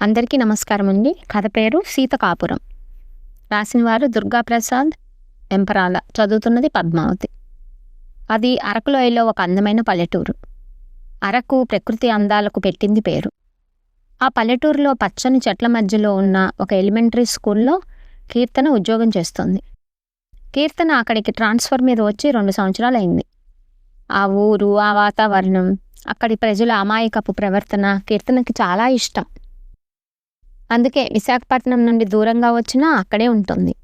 అందరికీ నమస్కారం అండి కథ పేరు సీతకాపురం. రాసిన వారు దుర్గాప్రసాద్ ఎంపరాల. చదువుతున్నది పద్మావతి. అది అరకులోయలో ఒక అందమైన పల్లెటూరు. అరకు ప్రకృతి అందాలకు పెట్టింది పేరు. ఆ పల్లెటూరులో పచ్చని చెట్ల మధ్యలో ఉన్న ఒక ఎలిమెంటరీ స్కూల్లో కీర్తన ఉద్యోగం చేస్తుంది. కీర్తన అక్కడికి ట్రాన్స్ఫర్ మీద వచ్చి రెండు సంవత్సరాలు అయింది ఆ ఊరు ఆ వాతావరణం అక్కడి ప్రజల అమాయకపు ప్రవర్తన కీర్తనకి చాలా ఇష్టం. అందుకే విశాఖపట్నం నుండి దూరంగా వచ్చినా అక్కడే ఉంటుంది.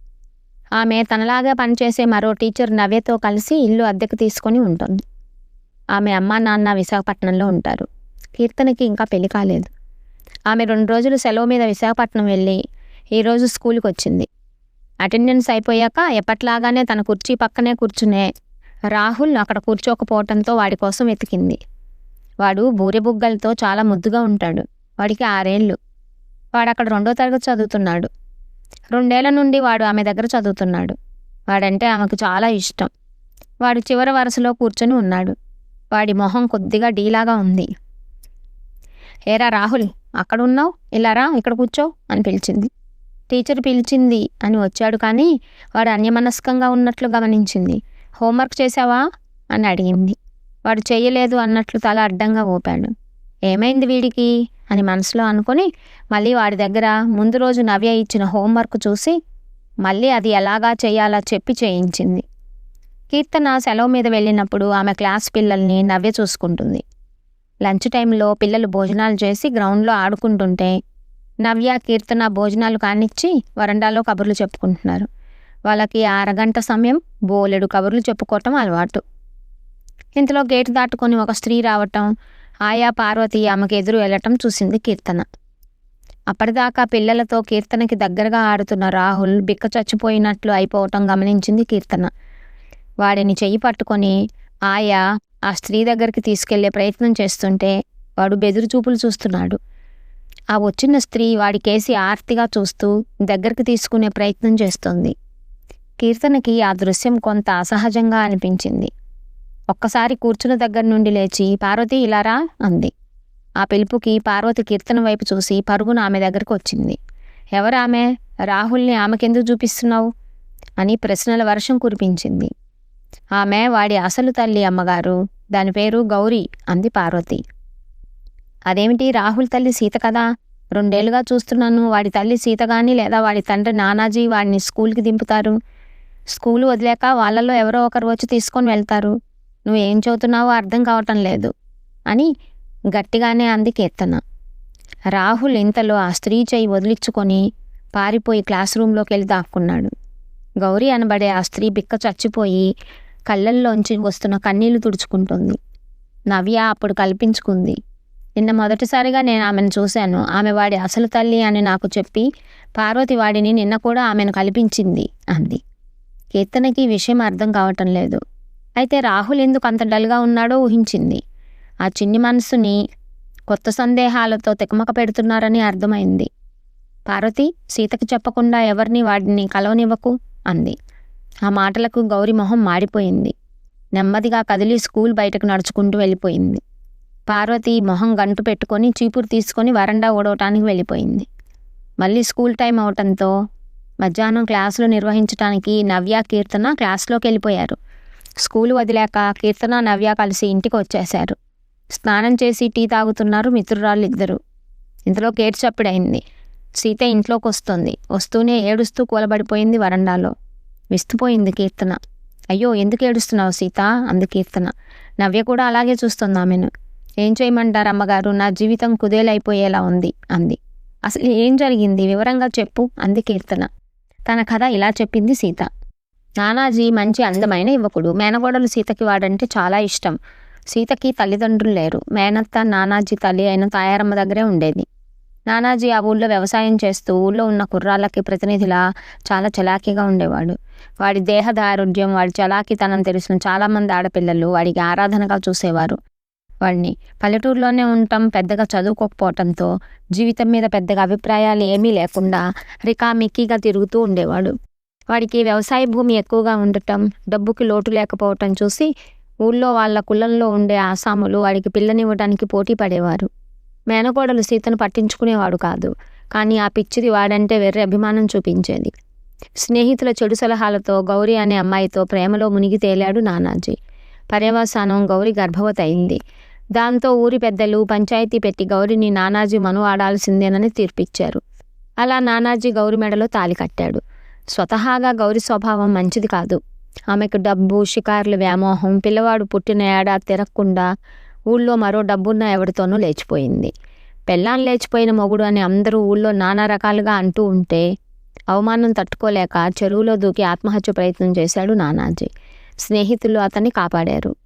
ఆమె తనలాగా పనిచేసే మరో టీచర్ నవ్యతో కలిసి ఇల్లు అద్దెకు తీసుకొని ఉంటుంది. ఆమె అమ్మా నాన్న విశాఖపట్నంలో ఉంటారు. కీర్తనకి ఇంకా పెళ్ళి కాలేదు. ఆమె రెండు రోజులు సెలవు మీద విశాఖపట్నం వెళ్ళి ఈరోజు స్కూల్కి వచ్చింది. అటెండెన్స్ అయిపోయాక ఎప్పట్లాగానే తన కుర్చీ పక్కనే కూర్చునే రాహుల్ అక్కడ కూర్చోకపోవటంతో వాడి కోసం వెతికింది. వాడు బూరెబుగ్గలతో చాలా ముద్దుగా ఉంటాడు. వాడికి ఆరేళ్ళు. వాడు అక్కడ రెండో తరగతి చదువుతున్నాడు. రెండేళ్ళ నుండి వాడు ఆమె దగ్గర చదువుతున్నాడు. వాడంటే ఆమెకు చాలా ఇష్టం. వాడు చివరి వరుసలో కూర్చొని ఉన్నాడు. వాడి మొహం కొద్దిగా డీలాగా ఉంది. ఏరా రాహుల్ అక్కడ ఉన్నావు? ఇలా రా ఇక్కడ కూర్చో అని పిలిచింది. టీచర్ పిలిచింది అని వచ్చాడు కానీ వాడు అన్యమనస్కంగా ఉన్నట్లు గమనించింది. హోంవర్క్ చేశావా? అని అడిగింది. వాడు చేయలేదు అన్నట్లు తల అడ్డంగా ఊపాడు. ఏమైంది వీడికి? అని మనసులో అనుకొని మళ్ళీ వాడి దగ్గర ముందు రోజు నవ్య ఇచ్చిన హోంవర్క్ చూసి మళ్ళీ అది ఎలాగా చేయాలా చెప్పి చేయించింది. కీర్తన సెలవు మీద వెళ్ళినప్పుడు ఆమె క్లాస్ పిల్లల్ని నవ్య చూసుకుంటుంది. లంచ్ టైంలో పిల్లలు భోజనాలు చేసి గ్రౌండ్లో ఆడుకుంటుంటే నవ్య కీర్తన భోజనాలు కానిచ్చి వరండాలో కబుర్లు చెప్పుకుంటున్నారు. వాళ్ళకి అరగంట సమయం బోలెడు కబుర్లు చెప్పుకోవటం అలవాటు. ఇంతలో గేటు దాటుకొని ఒక స్త్రీ రావటం ఆయా పార్వతి ఆమెకు ఎదురు వెళ్ళటం చూసింది కీర్తన. అప్పటిదాకా పిల్లలతో కీర్తనకి దగ్గరగా ఆడుతున్న రాహుల్ బిక్క చచ్చిపోయినట్లు అయిపోవటం గమనించింది కీర్తన. వాడిని చెయ్యి పట్టుకొని ఆయా ఆ స్త్రీ దగ్గరికి తీసుకెళ్ళే ప్రయత్నం చేస్తుంటే వాడు బెదురు చూపులు చూస్తున్నాడు. ఆ వచ్చిన స్త్రీ వాడి కేసి ఆర్తిగా చూస్తూ దగ్గరికి తీసుకునే ప్రయత్నం చేస్తుంది. కీర్తనకి ఆ దృశ్యం కొంత అసహజంగా అనిపించింది. ఒక్కసారి కూర్చున్న దగ్గర నుండి లేచి పార్వతి ఇలారా అంది. ఆ పిలుపుకి పార్వతి కీర్తన వైపు చూసి పరుగున ఆమె దగ్గరకు వచ్చింది. ఎవరామె రాహుల్ని ఆమెకెందుకు చూపిస్తున్నావు? అని ప్రశ్నల వర్షం కురిపించింది. ఆమె వాడి అసలు తల్లి అమ్మగారు. దాని పేరు గౌరీ అంది పార్వతి. అదేమిటి రాహుల్ తల్లి సీత కదా? రెండేళ్ళుగా చూస్తున్నాను. వాడి తల్లి సీత కానీ లేదా వాడి తండ్రి నానాజీ వాడిని స్కూల్కి దింపుతారు. స్కూలు వదిలేక వాళ్ళలో ఎవరో ఒకరు వచ్చి తీసుకొని వెళ్తారు. నువ్వు ఏం చదువుతున్నావో అర్థం కావటం లేదు అని గట్టిగానే అంది కీర్తన. రాహుల్ ఇంతలో ఆ స్త్రీ చేయి వదిలించుకొని పారిపోయి క్లాస్ రూమ్లోకి వెళ్ళి దాక్కున్నాడు. గౌరీ అనబడే ఆ స్త్రీ బిక్క చచ్చిపోయి కళ్ళల్లోంచి వస్తున్న కన్నీళ్ళు తుడుచుకుంటుంది. నవ్య అప్పుడు కల్పించుకుంది. నిన్న మొదటిసారిగా నేను ఆమెను చూశాను. ఆమె వాడి అసలు తల్లి అని నాకు చెప్పి పార్వతి వాడిని నిన్న కూడా ఆమెను కల్పించింది అంది. కీర్తనకి విషయం అర్థం కావటం లేదు. అయితే రాహుల్ ఎందుకు అంత డల్గా ఉన్నాడో ఊహించింది. ఆ చిన్ని మనసుని కొత్త సందేహాలతో తికమక పెడుతున్నారని అర్థమైంది. పార్వతి సీతకు చెప్పకుండా ఎవరిని వాడిని కలవనివ్వకు అంది. ఆ మాటలకు గౌరి మొహం మాడిపోయింది. నెమ్మదిగా కదిలి స్కూల్ బయటకు నడుచుకుంటూ వెళ్ళిపోయింది. పార్వతి మొహం గంటు పెట్టుకొని చీపురు తీసుకొని వరండా ఓడవటానికి వెళ్ళిపోయింది. మళ్ళీ స్కూల్ టైం అవటంతో మధ్యాహ్నం క్లాసులు నిర్వహించడానికి నవ్య కీర్తన క్లాస్లోకి వెళ్ళిపోయారు. స్కూల్ వదిలాక కీర్తన నవ్య కలిసి ఇంటికి వచ్చేశారు స్నానం చేసి టీ తాగుతున్నారు మిత్రురాళ్ళు ఇద్దరు ఇంతలో గేట్ చప్పుడైంది. సీత ఇంట్లోకి వస్తుంది వస్తూనే ఏడుస్తూ కూలబడిపోయింది వరండాలో. విస్తుపోయింది కీర్తన. అయ్యో ఎందుకు ఏడుస్తున్నావు సీత? అంది కీర్తన. నవ్య కూడా అలాగే చూస్తుంది ఆమెను. ఏం చేయమంటారు అమ్మగారు? నా జీవితం కుదేలైపోయేలా ఉంది అంది. అసలు ఏం జరిగింది? వివరంగా చెప్పు అంది కీర్తన. తన కథ ఇలా చెప్పింది సీత. నానాజీ మంచి అందమైన యువకుడు. మేనగోడలు సీతకి వాడంటే చాలా ఇష్టం. సీతకి తల్లిదండ్రులు లేరు. మేనత్త నానాజీ తల్లి అయిన తాయారమ్మ దగ్గరే ఉండేది. నానాజీ ఆ ఊళ్ళో వ్యవసాయం చేస్తూ ఊళ్ళో ఉన్న కుర్రాళ్ళకి ప్రతినిధిలా చాలా చలాకీగా ఉండేవాడు. వాడి దేహదారుఢ్యం వాడి చలాకీతనం తెలిసిన చాలామంది ఆడపిల్లలు వాడికి ఆరాధనగా చూసేవారు వాడిని పల్లెటూరులోనే ఉండటం పెద్దగా చదువుకోకపోవటంతో జీవితం మీద పెద్దగా అభిప్రాయాలు ఏమీ లేకుండా రికామిక్కీగా తిరుగుతూ ఉండేవాడు. వాడికి వ్యవసాయ భూమి ఎక్కువగా ఉండటం డబ్బుకి లోటు లేకపోవటం చూసి ఊళ్ళో వాళ్ళ కులంలో ఉండే ఆసాములు వాడికి పిల్లనివ్వడానికి పోటీ పడేవారు. మేనకోడలు సీతను పట్టించుకునేవాడు కాదు కానీ ఆ పిచ్చిది వాడంటే వెర్రి అభిమానం చూపించేది. స్నేహితుల చెడు సలహాలతో గౌరీ అనే అమ్మాయితో ప్రేమలో మునిగి తేలాడు నానాజీ. పర్యవసానం గౌరి గర్భవతి అయింది. దాంతో ఊరి పెద్దలు పంచాయతీ పెట్టి గౌరిని నానాజీ మను ఆడాల్సిందేనని తీర్పిచ్చారు. అలా నానాజీ గౌరి మెడలో తాలి కట్టాడు. స్వతహాగా గౌరి స్వభావం మంచిది కాదు. ఆమెకు డబ్బు షికారులు వ్యామోహం పిల్లవాడు పుట్టిన ఏడాది తిరగకుండా ఊళ్ళో మరో డబ్బున్న ఎవరితోనూ లేచిపోయింది. పెళ్ళాం లేచిపోయిన మొగుడు అని అందరూ ఊళ్ళో నానా రకాలుగా అంటూ ఉంటే అవమానం తట్టుకోలేక చెరువులో దూకి ఆత్మహత్య ప్రయత్నం చేశాడు నానాజీ. స్నేహితులు అతన్ని కాపాడారు.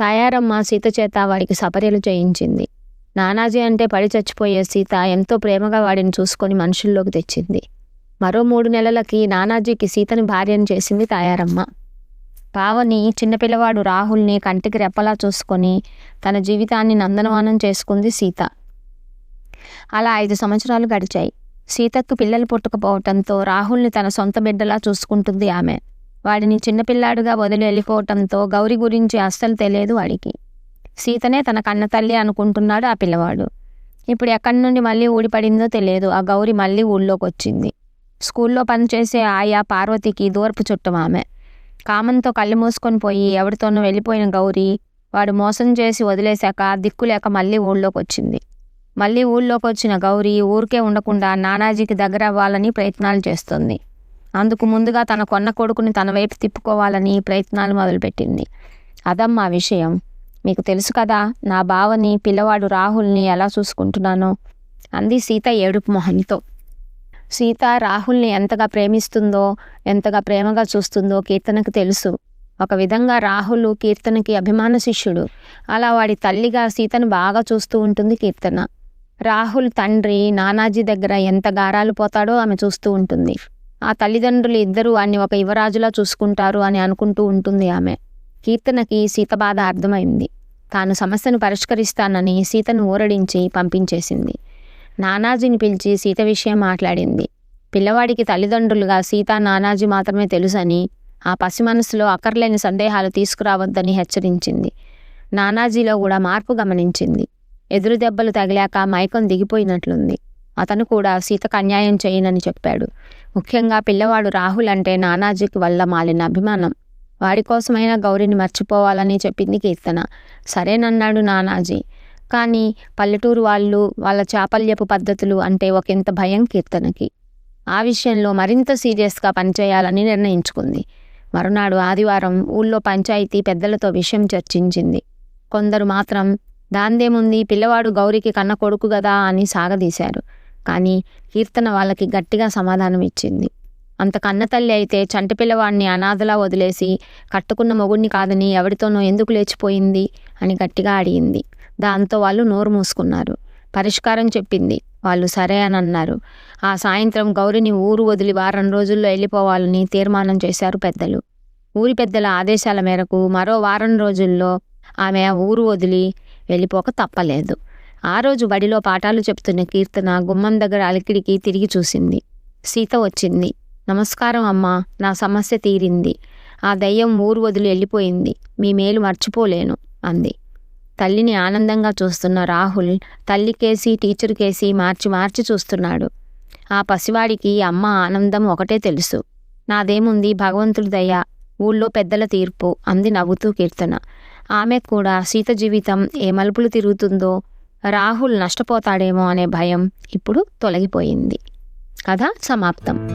తాయారమ్మ సీత చేత వాడికి సపర్యలు చేయించింది. నానాజీ అంటే పడి చచ్చిపోయే సీత ఎంతో ప్రేమగా వాడిని చూసుకొని మనుషుల్లోకి తెచ్చింది. మరో మూడు నెలలకి నానాజీకి సీతని భార్యను చేసింది తాయారమ్మ. పావని చిన్నపిల్లవాడు రాహుల్ని కంటికి రెప్పలా చూసుకొని తన జీవితాన్ని నందనవనం చేసుకుంది సీత. అలా ఐదు సంవత్సరాలు గడిచాయి. సీతకు పిల్లలు పుట్టకపోవటంతో రాహుల్ని తన సొంత బిడ్డలా చూసుకుంటుంది ఆమె. వాడిని చిన్నపిల్లాడుగా వదిలి వెళ్ళిపోవటంతో గౌరి గురించి అస్సలు తెలియదు వాడికి. సీతనే తన కన్న తల్లి అనుకుంటున్నాడు ఆ పిల్లవాడు. ఇప్పుడు ఎక్కడి నుండి మళ్ళీ ఊడిపడిందో తెలియదు. ఆ గౌరి మళ్ళీ ఊళ్ళోకి వచ్చింది స్కూల్లో పనిచేసే ఆయా పార్వతికి దూరపు చుట్టం ఆమె. కామంతో కళ్ళు మూసుకొని పోయి ఎవరితోనో వెళ్ళిపోయిన గౌరి వాడు మోసం చేసి వదిలేశాక దిక్కులేక మళ్ళీ ఊళ్ళోకి వచ్చింది. మళ్ళీ ఊళ్ళోకి వచ్చిన గౌరీ ఊరికే ఉండకుండా నానాజీకి దగ్గర అవ్వాలని ప్రయత్నాలు చేస్తుంది. అందుకు ముందుగా తన కొన్న కొడుకుని తన వైపు తిప్పుకోవాలని ప్రయత్నాలు మొదలుపెట్టింది. అదమ్మా విషయం. మీకు తెలుసు కదా నా బావని పిల్లవాడు రాహుల్ని ఎలా చూసుకుంటున్నానో? అంది సీత ఏడుపు మొహంతో. సీత రాహుల్ని ఎంతగా ప్రేమిస్తుందో ఎంతగా ప్రేమగా చూస్తుందో కీర్తనకు తెలుసు. ఒక విధంగా రాహుల్ కీర్తనకి అభిమాన శిష్యుడు. అలా వాడి తల్లిగా సీతను బాగా చూస్తూ ఉంటుంది కీర్తన. రాహుల్ తండ్రి నానాజీ దగ్గర ఎంత గారాలు పోతాడో ఆమె చూస్తూ ఉంటుంది. ఆ తల్లిదండ్రులు ఇద్దరూ అన్ని ఒక యువరాజులా చూసుకుంటారు అని అనుకుంటూ ఉంటుంది ఆమె. కీర్తనకి సీత బాధ అర్థమైంది. తాను సమస్యను పరిష్కరిస్తానని సీతను ఊరడించి పంపించేసింది. నానాజీని పిలిచి సీత విషయం మాట్లాడింది. పిల్లవాడికి తల్లిదండ్రులుగా సీత నానాజీ మాత్రమే తెలుసని ఆ పసి మనసులో అక్కర్లేని సందేహాలు తీసుకురావద్దని హెచ్చరించింది. నానాజీలో కూడా మార్పు గమనించింది. ఎదురు దెబ్బలు తగిలాక మైకం దిగిపోయినట్లుంది. అతను కూడా సీతకు అన్యాయం చేయనని చెప్పాడు. ముఖ్యంగా పిల్లవాడు రాహుల్ అంటే నానాజీకి వల్ల మాలిన అభిమానం. వాడి కోసమైనా గౌరిని మర్చిపోవాలని చెప్పింది కీర్తన. సరేనన్నాడు నానాజీ. కానీ పల్లెటూరు వాళ్ళు వాళ్ళ చాపల్యపు పద్ధతులు అంటే ఒకంత భయం కీర్తనకి. ఆ విషయంలో మరింత సీరియస్గా పనిచేయాలని నిర్ణయించుకుంది. మరునాడు ఆదివారం ఊళ్ళో పంచాయతీ పెద్దలతో విషయం చర్చించింది. కొందరు మాత్రం దాందేముంది పిల్లవాడు గౌరికి కన్న కొడుకు కదా అని సాగదీశారు. కానీ కీర్తన వాళ్ళకి గట్టిగా సమాధానం ఇచ్చింది. అంత కన్న తల్లి అయితే చంటి పిల్లవాడిని అనాథలా వదిలేసి కట్టుకున్న మొగుడిని కాదని ఎవరితోనో ఎందుకు లేచిపోయింది? అని గట్టిగా అడిగింది. దాంతో వాళ్ళు నోరు మూసుకున్నారు. పరిష్కారం చెప్పింది. వాళ్ళు సరే అని అన్నారు. ఆ సాయంత్రం గౌరిని ఊరు వదిలి వారం రోజుల్లో వెళ్ళిపోవాలని తీర్మానం చేశారు పెద్దలు. ఊరి పెద్దల ఆదేశాల మేరకు మరో వారం రోజుల్లో ఆమె ఊరు వదిలి వెళ్ళిపోక తప్పలేదు. ఆ రోజు బడిలో పాఠాలు చెప్తున్న కీర్తన గుమ్మం దగ్గర అలికిడికి తిరిగి చూసింది. సీత వచ్చింది. నమస్కారం అమ్మా నా సమస్య తీరింది. ఆ దయ్యం ఊరు వదిలి వెళ్ళిపోయింది. మీ మేలు మర్చిపోలేను అంది. తల్లిని ఆనందంగా చూస్తున్న రాహుల్ తల్లి కేసి టీచర్ కేసి మార్చి మార్చి చూస్తున్నాడు. ఆ పసివాడికి అమ్మ ఆనందం ఒకటే తెలుసు. నాదేముంది? భగవంతుడి దయ. ఊళ్ళో పెద్దల తీర్పు అంది నవ్వుతూ కీర్తన. ఆమె కూడా సీత జీవితం ఏ మలుపులు తిరుగుతుందో రాహుల్ నష్టపోతాడేమో అనే భయం ఇప్పుడు తొలగిపోయింది. కథ సమాప్తం.